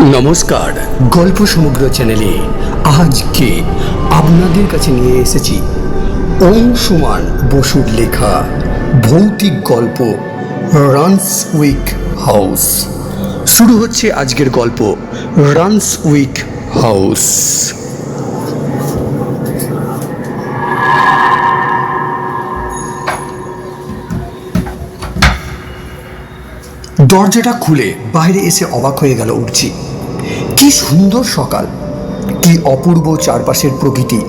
নমস্কার। গল্প সমগ্র চ্যানেলে আজকে আপনাদের কাছে নিয়ে এসেছি অংশুমান বসুর লেখা ভৌতিক গল্প রানস উইক হাউস। শুরু হচ্ছে আজকের গল্প রানস উইক হাউস। দরজাটা খুলে বাইরে এসে অবাক হয়ে গেল উঠছি কি সুন্দর সকাল। কি অপূর্ব চারপাশের প্রকৃতি।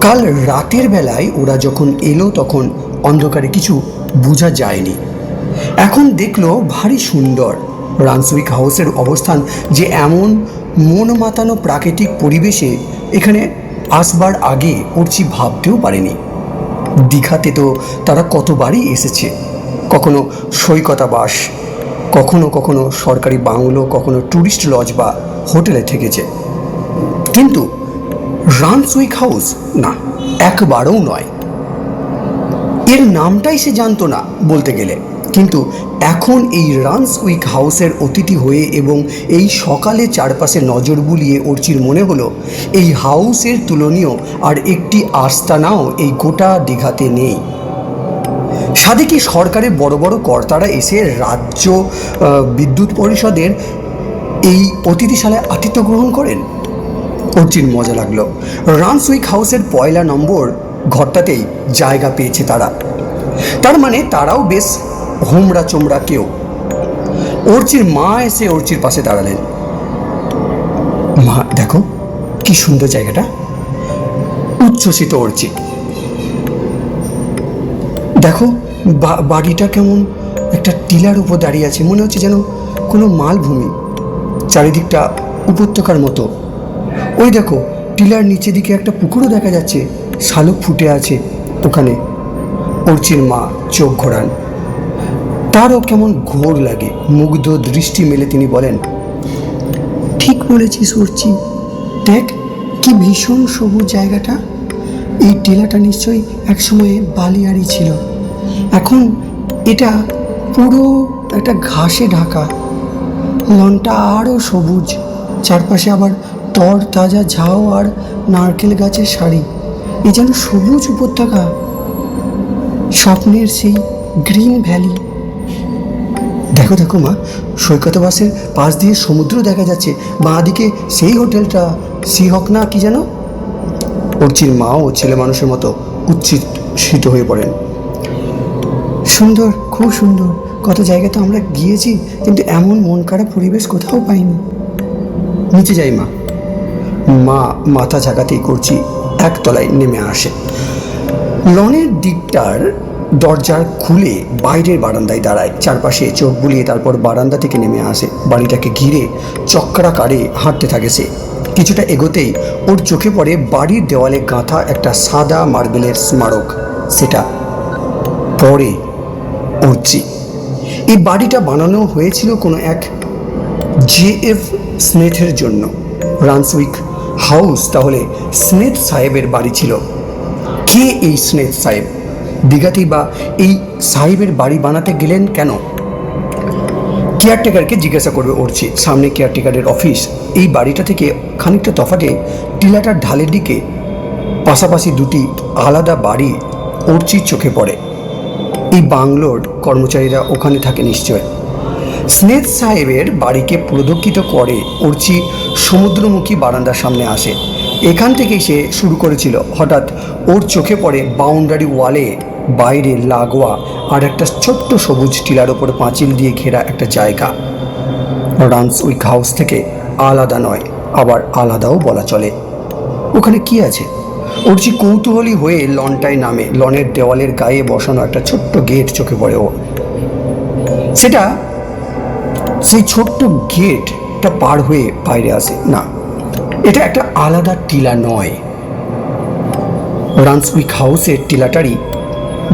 কাল রাতের বেলায় ওরা যখন এলো তখন অন্ধকারে কিছু বোঝা যায়নি। এখন দেখল ভারী সুন্দর। রানসুইক হাউসের অবস্থান যে এমন মন মাতানো প্রাকৃতিক পরিবেশে এখানে আসবার আগে উঠছি ভাবতেও পারেনি। দীঘাতে তো তারা কতবারই এসেছে। কখনো সৈকতাবাস, কখনো কখনো সরকারি বাংলো, কখনো ট্যুরিস্ট লজ বা হোটেলে থেকেছে। কিন্তু রানসুইক হাউস না, একবারও নয়। এর নামটাই সে জানতো না বলতে গেলে। কিন্তু এখন এই রানস উইক হাউসের অতিথি হয়ে এবং এই সকালে চারপাশে নজর বুলিয়ে অর্চির মনে হলো, এই হাউসের তুলনীয় আর একটি আস্তানাও এই গোটা দীঘাতে নেই। সাথে কি সরকারের বড় বড় কর্তারা এসে রাজ্য বিদ্যুৎ পরিষদের এই অতিথিশালায় আতিথ্য গ্রহণ করেন? অর্চির মজা লাগল। রানসুইক হাউসের পয়লা নম্বর ঘরটাতেই জায়গা পেয়েছে তারা। তার মানে তারাও বেশ হোমরা চোমরা কেউ। অর্চির মা এসে অর্চির পাশে দাঁড়ালেন। মা, দেখো, কি সুন্দর জায়গাটা। উচ্ছ্বসিত অর্চি দেখো বাড়িটা কেমন একটা টিলার উপর দাঁড়িয়ে আছে। মনে হচ্ছে যেন কোনো মালভূমি। চারিদিকটা উপত্যকার মতো। ওই দেখো, টিলার নিচে দিকে একটা পুকুরও দেখা যাচ্ছে। শালুক ফুটে আছে ওখানে। অর্চির মা চোখ ঘোরান। তারও কেমন ঘোর লাগে, মুগ্ধ দৃষ্টি মেলে তিনি বলেন। ঠিক বলেছিস, অর্চি। দেখ, কি ভীষণ সবুজ জায়গাটা। এই টিলাটা নিশ্চয়ই একসময় বালিয়াড়ি ছিল। এখন এটা পুরো একটা ঘাসে ঢাকা। লনটা আরও সবুজ। চারপাশে আবার তর, তাজা ঝাউ আর নারকেল গাছের শাড়ি এ যেন সবুজ উপত্যকা। স্বপ্নের সেই গ্রিন ভ্যালি। দেখো দেখো মা, সৈকত বাসের পাশ দিয়ে সমুদ্র দেখা যাচ্ছে। বাঁ দিকে সেই হোটেলটা সিহক না, কি যেন? অর্চির মাও ছেলে মানুষের মতো উচ্ছিত হয়ে পড়েন। সুন্দর, খুব সুন্দর। কত জায়গায় তো আমরা গিয়েছি, কিন্তু এমন মন খারাপ পরিবেশ কোথাও পাইনি। নিচে যাই মা। মা, মাথা ঝাঁকাতেই করছি, একতলায় নেমে আসে। লনের দিকটার দরজার খুলে বাইরের বারান্দায় দাঁড়ায়। চারপাশে চোখ বুলিয়ে তারপর বারান্দা থেকে নেমে আসে। বাড়িটাকে ঘিরে চক্রাকারে হাঁটতে থাকে সে। কিছুটা এগোতেই ওর চোখে পড়ে বাড়ির দেওয়ালে গাঁথা একটা সাদা মার্বেলের স্মারক। সেটা পরে উঠছি এই বাড়িটা বানানো হয়েছিল কোনো এক জে এফ স্নেথের জন্য। রানসউইক হাউস তাহলে স্নেথ সাহেবের বাড়ি ছিল। কে এই স্নেথ সাহেব? দীঘাতেই বা এই সাহেবের বাড়ি বানাতে গেলেন কেন? কেয়ারটেকারকে জিজ্ঞাসা করবে উঠছি সামনে কেয়ারটেকারের অফিস। এই বাড়িটা থেকে খানিকটা তফাতে টিলাটার ঢালের দিকে পাশাপাশি দুটি আলাদা বাড়ি অর্চির চোখে পড়ে। এই বাংলোর কর্মচারীরা ওখানে থাকে নিশ্চয়। স্নেথ সাহেবের বাড়িকে প্রদক্ষিত করে অর্চি সমুদ্রমুখী বারান্দার সামনে আসে। এখান থেকেই সে শুরু করেছিল। হঠাৎ ওর চোখে পড়ে বাউন্ডারি ওয়ালে বাইরে লাগোয়া আর একটা ছোট্ট সবুজ টিলার ওপর পাঁচিল দিয়ে ঘেরা একটা জায়গা। রানসউইক হাউস থেকে আলাদা নয়, আবার আলাদাও বলা চলে। ওখানে কি আছে? অর্চি কৌতূহলী হয়ে লনটায় নামে। লনের দেওয়ালের গায়ে বসানো একটা ছোট্ট গেট চোখে পড়ে ও সেটা সেই ছোট্ট গেটটা পার হয়ে বাইরে আসে। না, এটা একটা আলাদা টিলা নয়। রানসউইক হাউসের টিলাটারই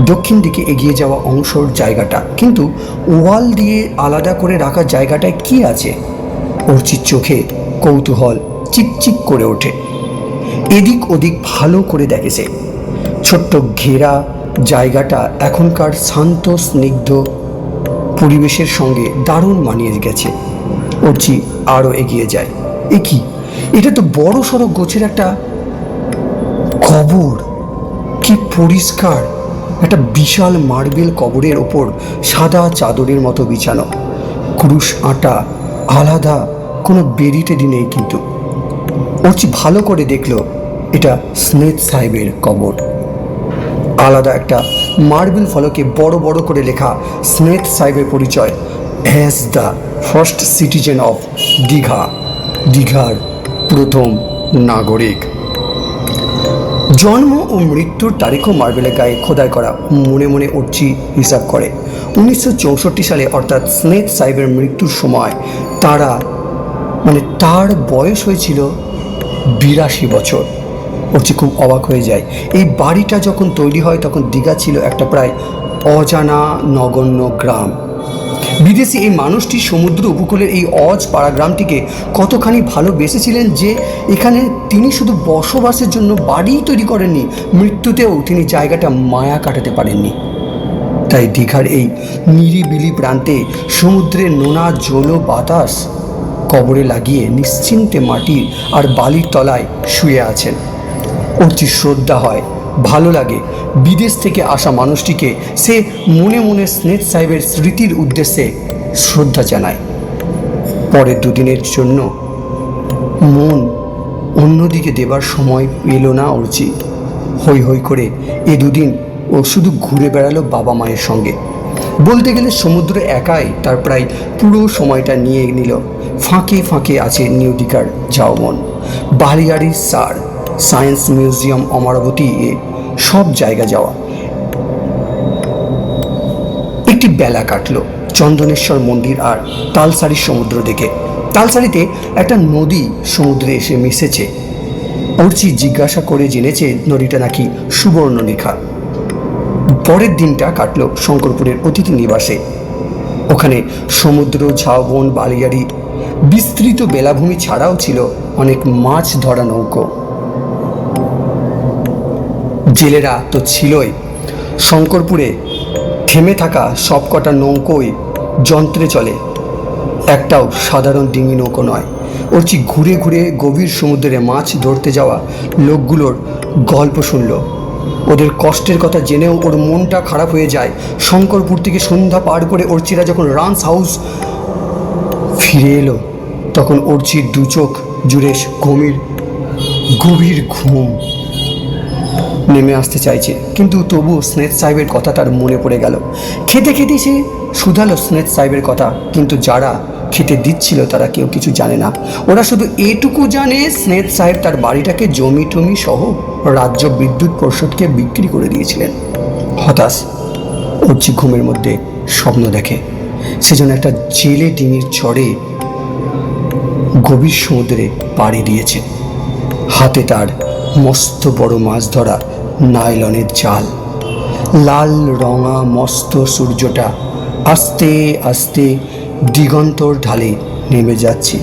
দক্ষিণ দিকে এগিয়ে যাওয়া অংশর জায়গাটা। কিন্তু ওয়াল দিয়ে আলাদা করে রাখা জায়গাটায় কি আছে? অর্চির চোখে কৌতূহল চিকচিক করে ওঠে। এদিক ওদিক ভালো করে দেখে সে ছোট্ট ঘেরা জায়গাটা এখনকার শান্ত, স্নিগ্ধ পরিবেশের সঙ্গে দারুণ মানিয়ে গেছে। অর্চি আরও এগিয়ে যায়। এ কি? এটা তো বড় সড়ো গোছের একটা কবর। কি পরিষ্কার। একটা বিশাল মার্বেল কবরের ওপর সাদা চাদরের মতো বিছানো। ক্রুশ আটা, আলাদা, কোনো বেরিটেডি নেই কিন্তু। অর্চি ভালো করে দেখল এটা স্নেথ সাহেবের কবর। আলাদা একটা মার্বেল ফলকে বড় বড় করে লেখা স্নেথ সাহেবের পরিচয় as the first citizen of Digha দীঘার প্রথম নাগরিক। জন্ম ও মৃত্যুর তারিখও মার্বেলের গায়ে খোদাই করা মনে মনে উঠছি হিসাব করে। উনিশশো চৌষট্টি সালে অর্থাৎ স্নেথ সাহেবের মৃত্যুর সময় তারা মানে তার বয়স হয়েছিল বিরাশি বছর। অর্চি খুব অবাক হয়ে যায়। এই বাড়িটা যখন তৈরি হয়, তখন দীঘা ছিল একটা প্রায় অজানা নগণ্য গ্রাম। বিদেশি এই মানুষটি সমুদ্র উপকূলের এই অজ পাড়া গ্রামটিকে কতখানি ভালোবেসেছিলেন যে এখানে তিনি শুধু বসবাসের জন্য বাড়িই তৈরি করেননি, মৃত্যুতেও তিনি জায়গাটা মায়া কাটাতে পারেননি। তাই দীঘার এই নিরিবিলি প্রান্তে সমুদ্রের নোনা জল বাতাস কবরে লাগিয়ে নিশ্চিন্তে মাটির আর বালির তলায় শুয়ে আছেন। অতি শ্রদ্ধা হয়। ভালো লাগে। বিদেশ থেকে আসা মানুষটিকে সে মনে মনে স্নেথ সাহেবের স্মৃতির উদ্দেশ্যে শ্রদ্ধা জানায়। পরের দুদিনের জন্য মন অন্যদিকে দেবার সময় পেল না অর্চি হই হই করে এ দুদিন ও শুধু ঘুরে বেড়ালো বাবা মায়ের সঙ্গে। বলতে গেলে সমুদ্র একাই তার প্রায় পুরো সময়টা নিয়ে নিল। ফাঁকে ফাঁকে আছে নিউ দীঘার ঝাউবন বালিয়াড়ির সার। সায়েন্স মিউজিয়াম, অমরাবতী সব জায়গা যাওয়া। একটি বেলা কাটলো চন্দনেশ্বর মন্দির আর তালসারির সমুদ্র দেখে। তালসারিতে একটা নদী সমুদ্রে এসে মিশেছে। অর্চি জিজ্ঞাসা করে জেনেছে নদীটা নাকি সুবর্ণরেখা। পরের দিনটা কাটলো শঙ্করপুরের অতিথি নিবাসে। ওখানে সমুদ্র, ঝাউবন, বালিয়াড়ি, বিস্তৃত বেলাভূমি ছাড়াও ছিল অনেক মাছ ধরা নৌকো। জেলেরা তো ছিলই। শঙ্করপুরে থেমে থাকা সবকটা নৌকোই যন্ত্রে চলে। একটাও সাধারণ ডিঙি নৌকো নয়। অর্চি ঘুরে ঘুরে গভীর সমুদ্রে মাছ ধরতে যাওয়া লোকগুলোর গল্প শুনল। ওদের কষ্টের কথা জেনেও ওর মনটা খারাপ হয়ে যায়। শঙ্করপুর থেকে সন্ধ্যা পার করে অর্চিরা যখন রান্স হাউস ফিরে এলো, তখন অর্চির দু চোখ জুড়ে গভীর গভীর ঘুম নেমে আসতে চাইছে। কিন্তু তবু স্নেথ সাহেবের কথা তার মনে পড়ে গেল। খেতে খেতে সে শুধালো স্নেথ সাহেবের কথা। কিন্তু যারা খেতে দিচ্ছিল তারা কেউ কিছু জানে না। ওরা শুধু এটুকু জানে স্নেথ সাহেব তার বাড়িটাকে জমি টমি সহ রাজ্য বিদ্যুৎ পরিষদকে বিক্রি করে দিয়েছিলেন। হতাশ অর্চি ঘুমের মধ্যে স্বপ্ন দেখে। সেজন্য একটা জেলে ডিঙির চড়ে গভীর সমুদ্রে পাড়ি দিয়েছে। হাতে তার মস্ত বড় মাছ ধরা নাইলনের জাল লাল, রঙা, মস্ত সূর্যটা আস্তে আস্তে দিগন্তর ঢালে নেমে যাচ্ছে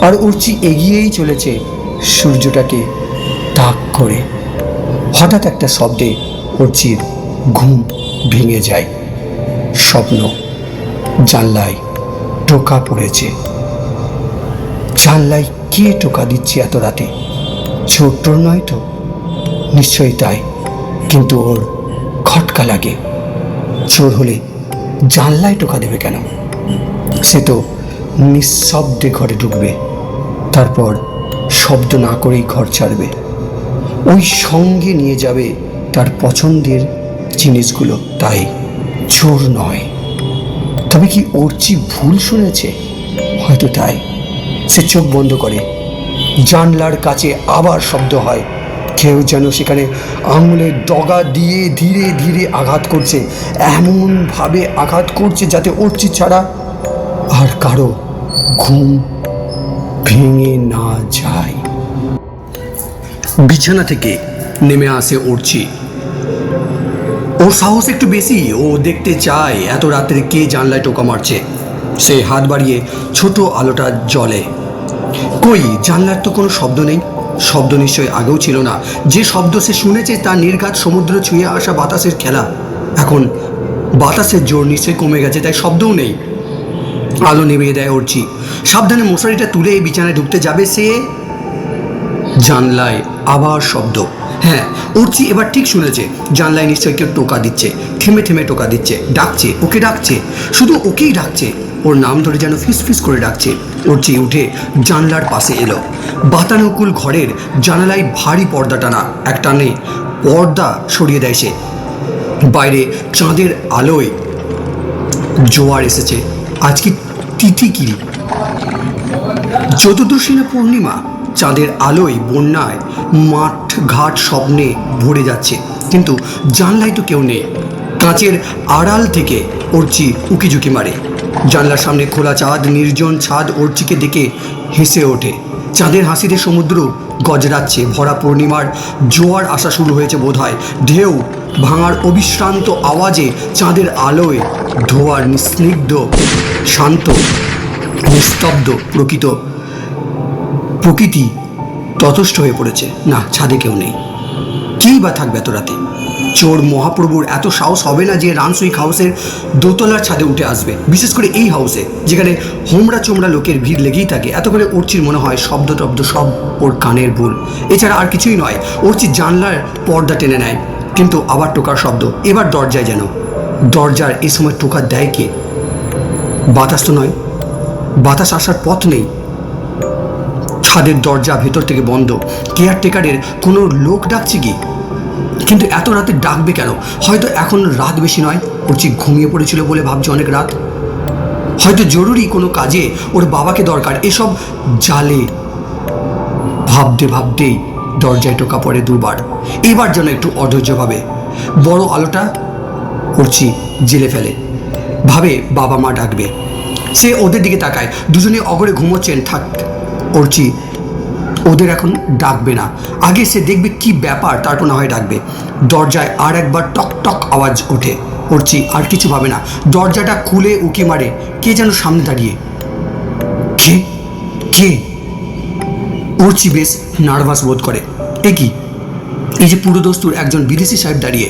আর উড়ছি এগিয়েই চলেছে সূর্যটাকে তাক করে। হঠাৎ একটা শব্দে উর্চির ঘুম ভেঙে যায়। স্বপ্ন জানলায় টোকা পড়েছে। জানলায় কে টোকা দিচ্ছে এত রাতে? ছোট্ট নয় তো? নিশ্চয়ই তাই। কিন্তু ওর খটকা লাগে। চোর হলে জানলায় টোকা দেবে কেন? সে তো নিঃশব্দে ঘরে ঢুকবে। তারপর শব্দ না করেই ঘর ছাড়বে। ওই সঙ্গে নিয়ে যাবে তার পছন্দের জিনিসগুলো। তাই চোর নয়। তবে কি ওরচি ভুল শুনেছে? হয়তো তাই। সে চোখ বন্ধ করে। জানলার কাছে আবার শব্দ হয়। কেউ যেন সেখানে আঙুলের ডগা দিয়ে ধীরে ধীরে আঘাত করছে। এমনভাবে আঘাত করছে যাতে উঠছি ছাড়া আর কারও ঘুম ভেঙে না যায়। বিছানা থেকে নেমে আসে উঠছি ওর সাহস একটু বেশি, ও দেখতে চায় এত রাত্রে কে জানলায় টোকা মারছে। সে হাত বাড়িয়ে ছোট আলোটা জ্বলে। কই, জানলার তো কোনো শব্দ নেই। শব্দ নিশ্চয় আগেও ছিল না। যে শব্দ সে শুনেছে তা নির্ঘাত সমুদ্র ছুঁয়ে আসা বাতাসের খেলা। এখন বাতাসের জোর নিশ্চয়ই কমে গেছে, তাই শব্দও নেই। আলো নেভিয়ে দেয় উঠছি সাবধানে মশারিটা তুলে এই বিছানায় ঢুকতে যাবে সে জানলায় আবার শব্দ। হ্যাঁ উঠছি এবার ঠিক শুনেছে, জানলায় নিশ্চয়ই কেউ টোকা দিচ্ছে, থেমে থেমে টোকা দিচ্ছে, ডাকছে, ওকে ডাকছে, শুধু ওকেই ডাকছে। ওর নাম ধরে যেন ফিস ফিস করে ডাকছে। উঠছি উঠে জানলার পাশে এলো। বাতানুকুল ঘরের জানালায় ভারী পর্দা টানা। এক টানে পর্দা সরিয়ে দেয় সে। বাইরে চাঁদের আলোয় জোয়ার এসেছে। আজকে তিথিকিরি না পূর্ণিমা? চাঁদের আলোয় বন্যায় মাঠ ঘাট স্বপ্নে ভরে যাচ্ছে। কিন্তু জানলায় তো কেউ নেই। কাঁচের আড়াল থেকে অর্চি উকিঝুঁকি মারে। জানলার সামনে খোলা চাঁদ, নির্জন ছাদ অর্চিকে দেখে হেসে ওঠে। চাঁদের হাসিতে সমুদ্র গজরাচ্ছে, ভরা পূর্ণিমার জোয়ার আসা শুরু হয়েছে বোধহয়। ঢেউ ভাঙার অবিশ্রান্ত আওয়াজে চাঁদের আলোয় ধোয়ার নিস্নিগ্ধ, শান্ত, নিস্তব্ধ প্রকৃত প্রকৃতি ততস্থ হয়ে পড়েছে। না, ছাদে কেউ নেই। কেই বা থাকবে এত রাতে? চোর মহাপ্রভুর এত সাহস হবে না যে রানসুইক হাউসের দোতলার ছাদে উঠে আসবে। বিশেষ করে এই হাউসে, যেখানে হোমরা চোমরা লোকের ভিড় লেগেই থাকে। এত করে অর্চির মনে হয় শব্দ টব্দ সব ওর কানের ভুল। এছাড়া আর কিছুই নয় ওরচি জানলার পর্দা টেনে নেয়, কিন্তু আবার টোকার শব্দ। এবার দরজায় যেন। দরজার এই সময় টোকা দেয় কে? বাতাস তো নয়। বাতাস আসার পথ নেই। ছাদের দরজা ভেতর থেকে বন্ধ। কেয়ারটেকারের কোনো লোক ডাকছে কি? কিন্তু এত রাতে ডাকবে কেন? হয়তো এখন রাত বেশি নয়। ওর চিক ঘুমিয়ে পড়েছিল বলে ভাবছে অনেক রাত। হয়তো জরুরি কোনো কাজে ওর বাবাকে দরকার। এসব জালে ভাবতে ভাবতেই দরজায় টোকা পড়ে দুবার। এবার যেন একটু অধৈর্যভাবে বড় আলোটা উড়ছি জেলে ফেলে। ভাবে বাবা মা ডাকবে। সে ওদের দিকে তাকায়। দুজনে অগরে ঘুমোচ্ছেন। থাক অর্চি ওদের এখন ডাকবে না। আগে সে দেখবে কি ব্যাপার তারপর না হয় ডাকবে। দরজায় আর একবার টক টক আওয়াজ ওঠে। অর্চি আর কিছু ভাবে না। দরজাটা খুলে উকি মারে। কে যেন সামনে দাঁড়িয়ে। কে? কে? অর্চি বেশ নার্ভাস বোধ করে। এ কি? এই যে পুরো দস্তুর একজন বিদেশি সাহেব দাঁড়িয়ে।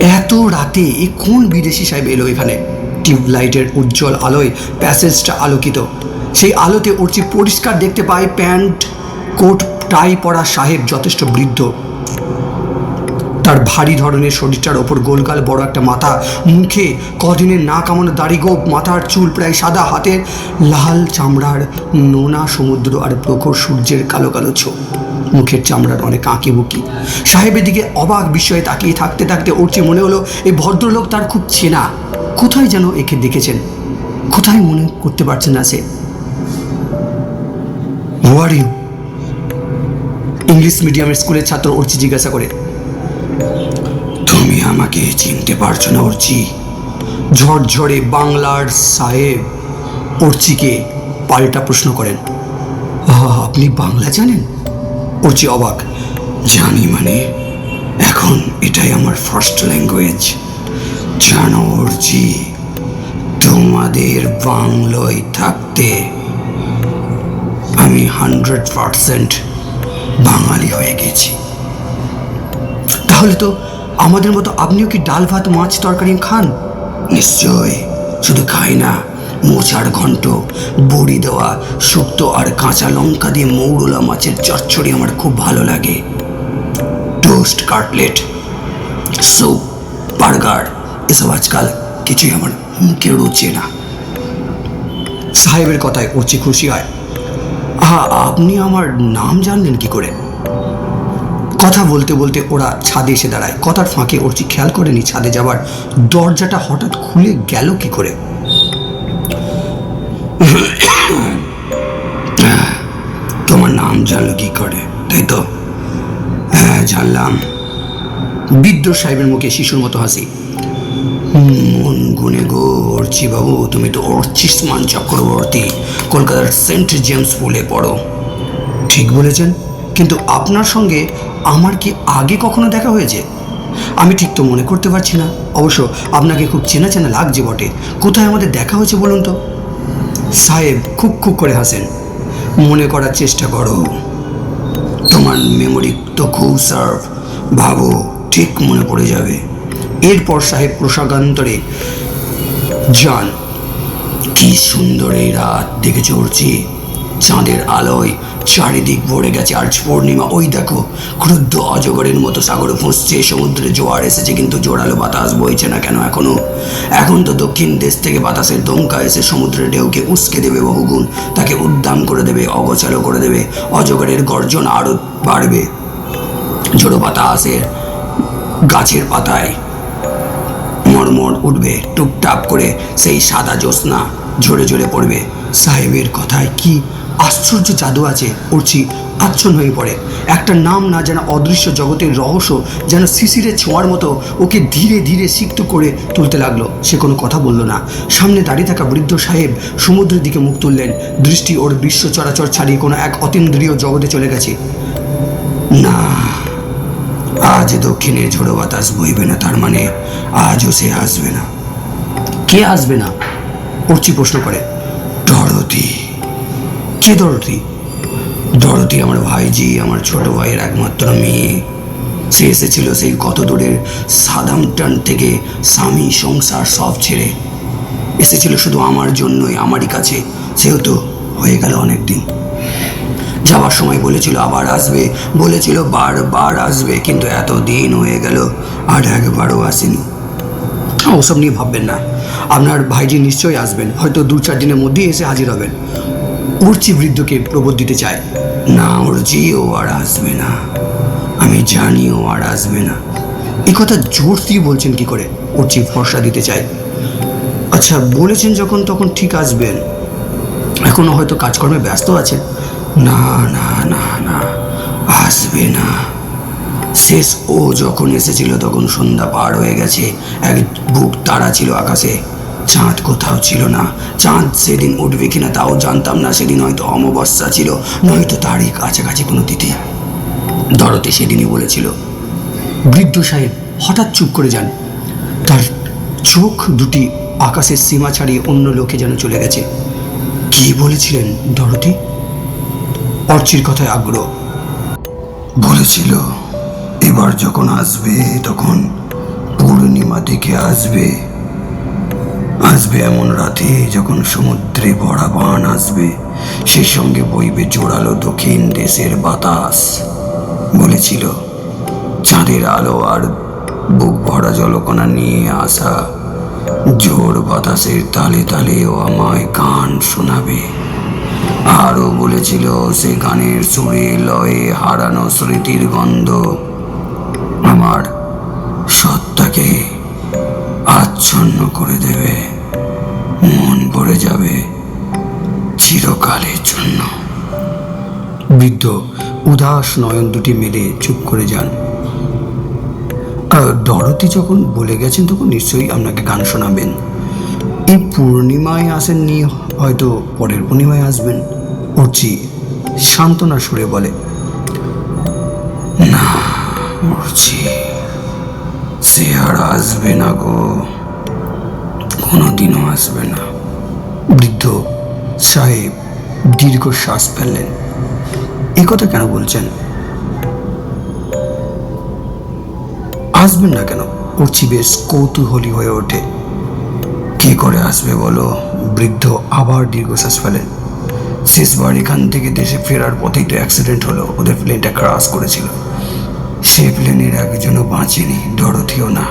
এত রাতে এ কোন বিদেশি সাহেব এলো এখানে? টিউবলাইটের উজ্জ্বল আলোয় প্যাসেজটা আলোকিত। সেই আলোতে অর্চি পরিষ্কার দেখতে পায় প্যান্ট কোট, টাই পরা সাহেব যথেষ্ট বৃদ্ধ। তার ভারী ধরনের শরীরটার ওপর গোলগাল বড় একটা মাথা। মুখে কদিনের না কামানো দাড়ি গোপ মাথার চুল প্রায় সাদা, হাতের লাল চামড়ার নোনা সমুদ্র আর প্রখর সূর্যের কালো কালো ছো মুখের চামড়ার অনেক আঁকি বুকি সাহেবের দিকে অবাক বিস্ময়ে তাকিয়ে থাকতে থাকতে ওরচে মনে হলো এই ভদ্রলোক তার খুব চেনা। কোথায় যেন একে দেখেছেন? কোথায় মনে করতে পারছেন না সে? হু ইউ ইংলিশ মিডিয়ামের স্কুলের ছাত্র অর্চি জিজ্ঞাসা করে, তুমি আমাকে চিনতে পারছ না অর্চি? ঝড়ঝড়ে বাংলার সাহেব অর্চিকে পাল্টা প্রশ্ন করেন আপনি বাংলা জানেন? অর্চি অবাক, জানি মানে এখন এটাই আমার ফার্স্ট ল্যাঙ্গুয়েজ জানো অর্চি, তোমাদের বাংলোয় থাকতে আমি হান্ড্রেড পারসেন্ট বাঙালি হয়ে গেছি। তাহলে তো আমাদের মতো আপনিও কি ডাল, ভাত, মাছ, তরকারি খান? নিশ্চয় শুধু খাই না, মোচার ঘন্ট বড়ি দেওয়া, শুক্তো আর কাঁচা লঙ্কা দিয়ে মৌরলা মাছের চচ্চড়ি আমার খুব ভালো লাগে। টোস্ট কাটলেট স্যুপ বার্গার, এসব আজকাল কিছুই আমার মুখে রুচে না। সাহেবের কথায় উচি খুশি হয়। আপনি আমার নাম জানলেন কি করে? কথা বলতে বলতে ওরা ছাদে এসে দাঁড়ায়। কথার ফাঁকে অর্চি খেয়াল করেনি ছাদে যাবার দরজাটা হঠাৎ খুলে গেল কি করে? তোমার নাম জানলো কি করে? তাই তো? হ্যাঁ জানলাম। বৃদ্ধ সাহেবের মুখে শিশুর মতো হাসি। মন গুনে গো, অর্চি বাবু, তুমি তো অর্চিসমান চক্রবর্তী কলকাতার সেন্ট জেমস স্কুলে পড়ো। ঠিক বলেছেন, কিন্তু আপনার সঙ্গে আমার কি আগে কখনো দেখা হয়েছে? আমি ঠিক তো মনে করতে পারছি না। অবশ্য আপনাকে খুব চেনা চেনা লাগছে বটে। কোথায় আমাদের দেখা হয়েছে বলুন তো? সাহেব খুব খুব করে হাসেন। মনে করার চেষ্টা করো। তোমার মেমোরি তো খুব সার্ভ ভাবো, ঠিক মনে পড়ে যাবে। এরপর সাহেব প্রসাগান্তরে যান কি সুন্দর এই রাত দেখে চড়ছি চাঁদের আলোয় চারিদিক ভরে গেছে আজ পূর্ণিমা। ওই দেখো, ক্রুদ্ধ অজগরের মতো সাগরে ফুঁসছে, সমুদ্রে জোয়ার এসেছে, কিন্তু জোরালো বাতাস বইছে না কেন এখনও? এখন তো দক্ষিণ দেশ থেকে বাতাসের দমকা এসে সমুদ্রের ঢেউকে উস্কে দেবে বহুগুণ। তাকে উদ্দাম করে দেবে, অগোছালো করে দেবে। অজগরের গর্জন আরও বাড়বে। ঝোড়ো বাতাসের গাছের পাতায় মরমর উঠবে, টুপটাপ করে সেই সাদা জ্যোৎস্না ঝরে ঝরে পড়বে। সাহেবের কথায় কি আশ্চর্য জাদু আছে উঠছি আচ্ছন্ন হয়ে পড়ে। একটা নাম না যেন অদৃশ্য জগতের রহস্য যেন শিশিরের ছোঁয়ার মতো ওকে ধীরে ধীরে সিক্ত করে তুলতে লাগল। সে কোনো কথা বলল না। সামনে দাঁড়িয়ে থাকা বৃদ্ধ সাহেব সমুদ্রের দিকে মুখ তুললেন। দৃষ্টি ওর বিশ্ব চরাচর ছাড়িয়ে কোনো এক অতীন্দ্রিয় জগতে চলে গেছে। না আজ দক্ষিণের ঝোড়ো বাতাস বইবে না তার মানে আজও সে আসবে না। কে আসবে না? অর্চি প্রশ্ন করে। ডরতি কে ডরতি ডরতি আমার ভাইজি, আমার ছোট ভাইয়ের একমাত্র মেয়ে। সে এসেছিল সেই কত দূরের সাদামটান থেকে স্বামী সংসার সব ছেড়ে। এসেছিল শুধু আমার জন্যই, আমারই কাছে। সেও তো হয়ে গেল অনেক দিন যাওয়ার সময় বলেছিল আবার আসবে। বলেছিল বারবার আসবে, কিন্তু এত দিন হয়ে গেল, আর একবারও আসেনি। ওসব নিয়ে ভাববেন না। আপনার ভাইজি নিশ্চয়ই আসবেন, হয়তো দু চার দিনের মধ্যেই এসে হাজির হবেন। উর্চি বৃদ্ধকে প্রবোধ দিতে চায়, না উর্চি, ও আর আসবে না। আমি জানি ও আর আসবে না। এ কথা জোর দিয়ে বলছেন কি করে? উর্চি ভরসা দিতে চায়। আচ্ছা বলেছেন যখন, তখন ঠিক আসবেন। এখনও হয়তো কাজকর্মে ব্যস্ত আছেন। না না না না, আসবে না। শেষ ও যখন এসেছিল, তখন সন্ধ্যা পার হয়ে গেছে। এক বুক তারা ছিল আকাশে। চাঁদ কোথাও ছিল না। চাঁদ সেদিন উঠবে কিনা তাও জানতাম না। সেদিন হয়তো অমাবস্যা ছিল, নয়তো তারই কাছাকাছি কোনো তিথি। দরতে সেদিনই বলেছিল, বৃদ্ধ সাহেব, হঠাৎ চুপ করে যান। তার চোখ দুটি আকাশের সীমা ছাড়িয়ে অন্য লোকে যেন চলে গেছে। কি বলেছিলেন দরতি অর্চির কথায় আগ্রহ। বলেছিল, এবার যখন আসবে, তখন পূর্ণিমা দিকে আসবে। আসবে এমন রাতে যখন সমুদ্রে ভরা বান আসবে সেই সঙ্গে বইবে জোরালো দক্ষিণ দেশের বাতাস। বলেছিল, চাঁদের আলো আর বুক ভরা জলকণা নিয়ে আসা জোর বাতাসের তালে তালেও আমায় গান শোনাবে। আরও বলেছিল, সে গানের সুরে লয়ে হারানো স্মৃতির গন্ধ। আমার সত্তাকে আচ্ছন্ন করে দেবে। মন ভরে যাবে চিরকালের জন্য। বৃদ্ধ উদাস নয়ন দুটি মেলে চুপ করে যান। ডরতি যখন বলে গেছেন, তখন নিশ্চয়ই আপনাকে গান শোনাবেন। এই পূর্ণিমায় আসেননি হয়তো পরের পূর্ণিমায় আসবেন উর্চি সান্ত্বনা সুরে বলে, না উর্চি সে আর আসবে না গো, কোনোদিনও আসবে না। বৃদ্ধ সাহেব দীর্ঘ শ্বাস ফেললেন কথা কেন বলছেন? আসবেন না কেন? উর্চি বেশ কৌতূহলী হয়ে ওঠে। কি করে আসবে বলো? বৃদ্ধ আবার দীর্ঘশ্বাস ফেলেন শেষবার এখান থেকে দেশে ফেরার পথেই তো অ্যাক্সিডেন্ট হলো। ওদের প্লেনটা ক্রাশ করেছিল। সে প্লেনের একজনও বাঁচেনি, ডরথিও না।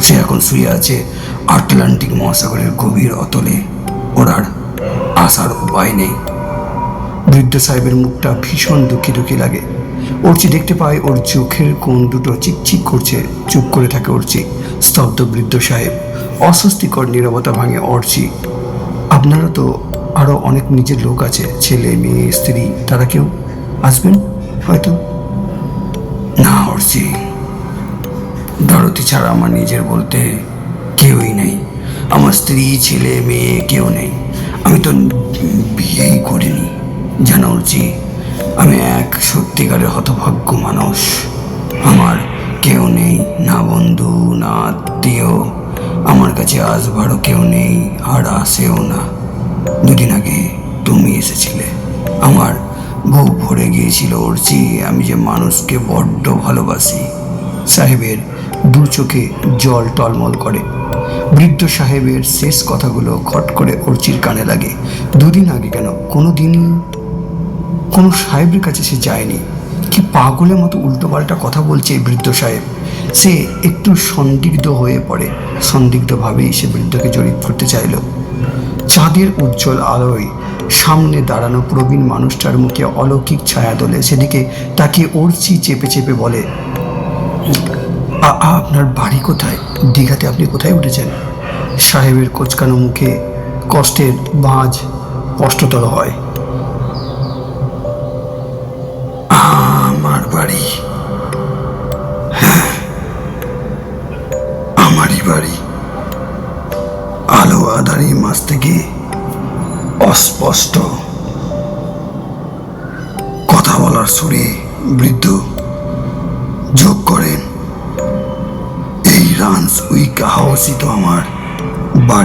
সে এখন শুয়ে আছে আটলান্টিক মহাসাগরের গভীর অতলে। ওর আর আসার উপায় নেই। বৃদ্ধ সাহেবের মুখটা ভীষণ দুঃখী দুঃখী লাগে। অর্চি দেখতে পায়, ওর চোখের কোণ দুটো চিকচিক করছে। চুপ করে থাকে অর্চি স্তব্ধ বৃদ্ধ সাহেব। অস্বস্তিকর নীরবতা ভাঙে অর্চি আপনারা তো আরও অনেক নিজের লোক আছে, ছেলে, মেয়ে, স্ত্রী, তারা কেউ আসবেন হয়তো? না অর্চি দরতি ছাড়া আমার নিজের বলতে কেউই নেই। আমার স্ত্রী, ছেলে, মেয়ে কেউ নেই। আমি তো বিয়েই করিনি, জানো অর্চি আমি এক সত্যিকারের হতভাগ্য মানুষ। আমার কেউ নেই, না বন্ধু, না আত্মীয়। আমার কাছে আসবারও কেউ নেই, আর আসেও না। দুদিন আগে তুমি এসেছিলে। আমার বুক ভরে গিয়েছিল অর্চি আমি যে মানুষকে বড্ড ভালোবাসি। সাহেবের দু চোখে জল টলমল করে। বৃদ্ধ সাহেবের শেষ কথাগুলো খট করে অর্চির কানে লাগে। দুদিন আগে কেন? কোনো দিনই কোনো সাহেবের কাছে সে যায়নি। কি পাগলের মতো উল্টোপাল্টা কথা বলছে বৃদ্ধ সাহেব। সে একটু সন্দিগ্ধ হয়ে পড়ে। সন্দিগ্ধভাবেই সে বৃদ্ধকে জড়িত করতে চাইল। চাঁদের উজ্জ্বল আলোয় সামনে দাঁড়ানো প্রবীণ মানুষটার মুখে অলৌকিক ছায়া তোলে। সেদিকে তাকে অর্চি চেপে চেপে বলে, "আ- আ- আপনার বাড়ি কোথায়? দীঘাতে আপনি কোথায় উঠেছেন? সাহেবের কোচকানো মুখে কষ্টের বাঁজ স্পষ্টতর হয়।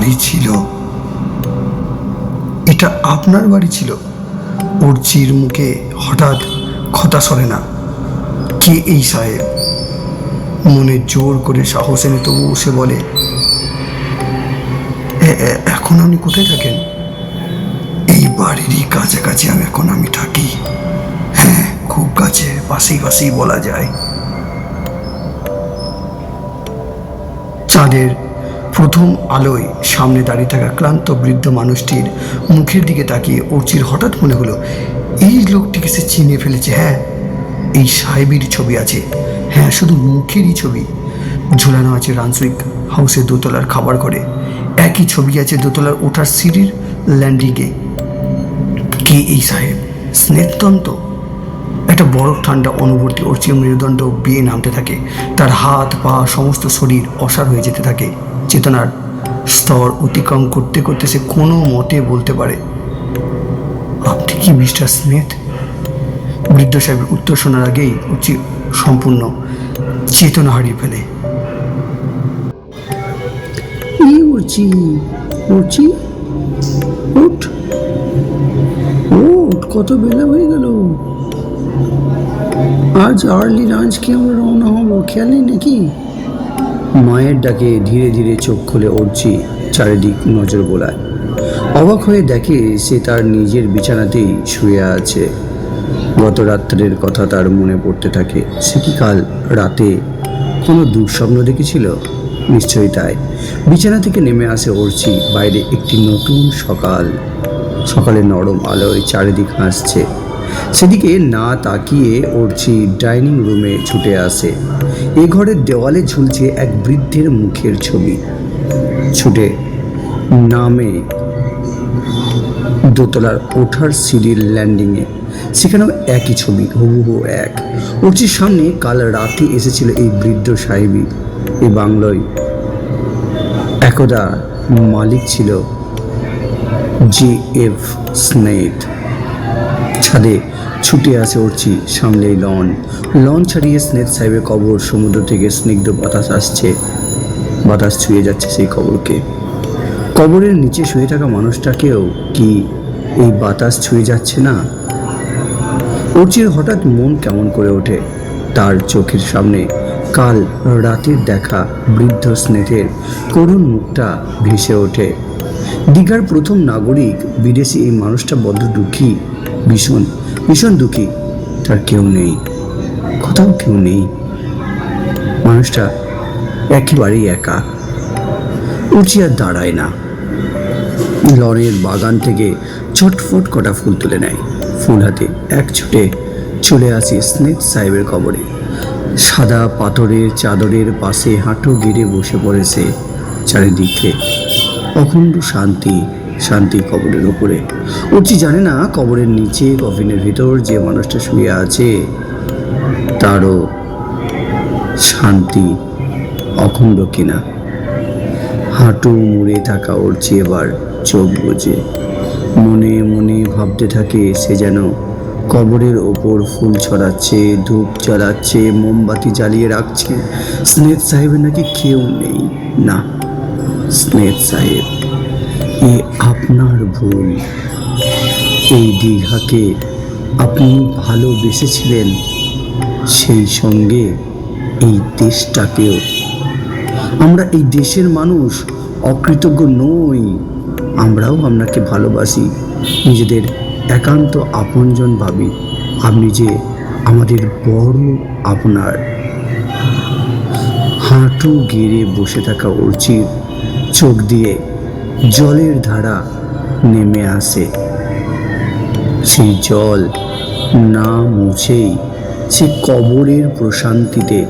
বাড়ি ছিল। এটা আপনার বাড়ি ছিল? উর্চির মুখে হঠাৎ কথা সরে না। কে এই সাহেব? মনে জোর করে সাহস এনে তবুও সে বলে, "এ- এ- এখন আপনি কোথায় থাকেন? এই বাড়িরই কাছাকাছি আমি এখন, আমি থাকি। হ্যাঁ খুব কাছে, পাশেই পাশেই বলা যায়। চাঁদের প্রথম আলোয় সামনে দাঁড়িয়ে থাকা ক্লান্ত বৃদ্ধ মানুষটির মুখের দিকে তাকিয়ে অর্চির হঠাৎ মনে হলো, এই লোকটিকে সে চিনে ফেলেছে। হ্যাঁ এই সাহেবের ছবি আছে। হ্যাঁ শুধু মুখেরই ছবি। ঝোলানো আছে রানসুইক হাউসের দোতলার খাবার ঘরে। একই ছবি আছে দোতলার ওঠার সিঁড়ির ল্যান্ডিংয়ে। কে এই সাহেব? স্নেহতন্ত? একটা বরফ ঠান্ডা অনুভূতি অর্চির মেরুদণ্ড বিয়ে নামতে থাকে। তার হাত, পা, সমস্ত শরীর অসার হয়ে যেতে থাকে। চেতনার স্তর অতিক্রম করতে করতে সে কোনো মতে বলতে পারে। আপনি কি মিস্টার স্মিথ? বৃদ্ধ সাহেবের উত্তর শোনার আগেই উচি সম্পূর্ণ চেতনা হারিয়ে ফেলে। উঠছি উঠছি উঠ। উঠ, কত বেলা হয়ে গেল। আজ আর্লি লাঞ্চ কি আমরা রওনা হব, খেয়াল নাকি? মায়ের ডাকে ধীরে ধীরে চোখ খুলে উঠছি চারিদিক নজর বোলায়। অবাক হয়ে দেখে সে তার নিজের বিছানাতেই শুয়ে আছে। গত রাত্রের কথা তার মনে পড়তে থাকে। সে কি কাল রাতে কোনো দুঃস্বপ্ন দেখেছিল? নিশ্চয়ই তাই। বিছানা থেকে নেমে আসে ওরছি বাইরে একটি নতুন সকাল। সকালে নরম আলোয় চারিদিক হাসছে। সেদিকে না তাকিয়ে ওরছি ডাইনিং রুমে ছুটে আসে। এ ঘরের দেওয়ালে ঝুলছে এক বৃদ্ধের মুখের ছবি। ছুটে নামে দোতলার ওঠার সিঁড়ির ল্যান্ডিংয়ে। সেখানেও একই ছবি, হুবহু এক। ওরচির সামনে কাল রাতে এসেছিল এই বৃদ্ধ সাহেবী। এই বাংলোয় একদা মালিক ছিল জি এফ স্নেথ ছাদে ছুটে আসে উঠছি সামনে লন। লন ছাড়িয়ে স্নেথ সাহেবের কবর, সমুদ্র থেকে স্নিগ্ধ বাতাস আসছে। বাতাস ছুঁয়ে যাচ্ছে সেই কবরকে। কবরের নিচে শুয়ে থাকা মানুষটাকেও কি এই বাতাস ছুঁয়ে যাচ্ছে না? অর্চির হঠাৎ মন কেমন করে ওঠে। তার চোখের সামনে কাল রাতের দেখা বৃদ্ধ স্নেহের করুণ মুখটা ভেসে ওঠে। দীঘার প্রথম নাগরিক বিদেশি এই মানুষটা বড্ড দুঃখী। ভীষণ ভীষণ দুঃখী। তার কেউ নেই, কোথাও কেউ নেই। মানুষটা একেবারেই একা। উঠি আর দাঁড়ায় না। লনের বাগান থেকে ছটফট কটা ফুল তুলে নেয়। ফুল হাতে এক ছুটে চলে আসি স্নেক সাহেবের কবরে। সাদা পাথরের চাদরের পাশে হাঁটু গেড়ে বসে পড়েছে চারিদিকে অখণ্ড শান্তি শান্তি কবরের উপরে। উঠছি জানে না কবরের নিচে, কফিনের ভিতর যে মানুষটা শুয়ে আছে, তারও শান্তি অখণ্ড কিনা। হাঁটু মুড়ে থাকা উঠছে এবার চোখ বুঝে মনে মনে ভাবতে থাকে সে যেন কবরের ওপর ফুল ছড়াচ্ছে, ধূপ জ্বালাচ্ছে, মোমবাতি জ্বালিয়ে রাখছে। স্নেহ সাহেবের নাকি কেউ নেই। না স্নেহ সাহেব। এ আপনার ভুল। এই দীঘাকে আপনি ভালোবেসেছিলেন, সেই সঙ্গে এই দেশটাকেও। আমরা এই দেশের মানুষ, অকৃতজ্ঞ নই। আমরাও আপনাকে ভালোবাসি। নিজেদের একান্ত আপনজন ভাবি। আপনি যে আমাদের বড় আপনার। হাঁটু গেড়ে বসে থাকা অর্চির চোখ দিয়ে জলের ধারা নেমে আসে। সেই জল না মুছেই সে কবরের প্রশান্তিতে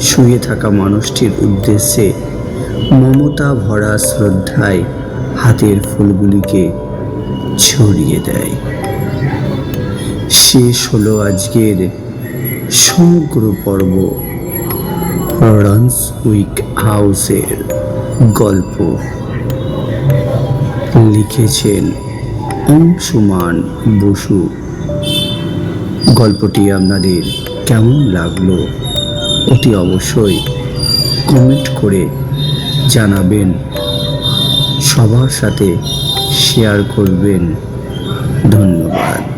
শুয়ে থাকা মানুষটির উদ্দেশ্যে মমতা ভরা শ্রদ্ধায় হাতের ফুলগুলিকে ছড়িয়ে দেয়। শেষ হলো আজকের সমগ্র পর্ব রনস উইক হাউসের গল্প। লিখেছেন অংশুমান বসু। গল্পটি আপনাদের কেমন লাগল অতি অবশ্যই কমেন্ট করে জানাবেন। সবার সাথে শেয়ার করবেন। ধন্যবাদ।